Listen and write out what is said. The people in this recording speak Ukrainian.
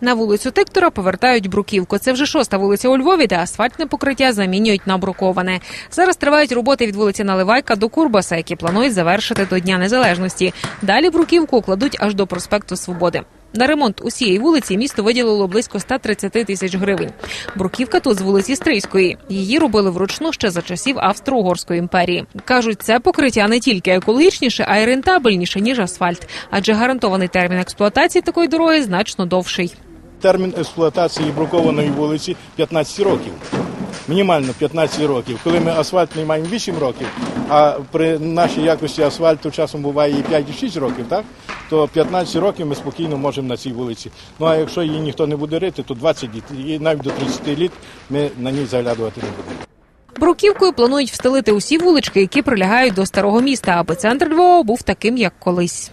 На вулицю Тиктора повертають бруківку. Це вже шоста вулиця у Львові, де асфальтне покриття замінюють на бруковане. Зараз тривають роботи від вулиці Наливайка до Курбаса, які планують завершити до Дня Незалежності. Далі бруківку кладуть аж до проспекту Свободи. На ремонт усієї вулиці місто виділило близько 130 тисяч гривень. Бруківка тут з вулиці Стрийської. Її робили вручну ще за часів Австро-Угорської імперії. Кажуть, це покриття не тільки екологічніше, а й рентабельніше ніж асфальт, адже гарантований термін експлуатації такої дороги значно довший. Термін експлуатації брукованої вулиці 15 років. Мінімально 15 років. Коли ми асфальтний маємо 8 років, а при нашій якості асфальту часом буває і 5 і 6 років, так? то 15 років ми спокійно можемо на цій вулиці. Ну а якщо її ніхто не буде рити, то 20 літ, і навіть до 30 літ ми на ній заглядувати не будемо. Бруківкою планують встелити усі вулички, які прилягають до старого міста, аби центр Львова був таким, як колись.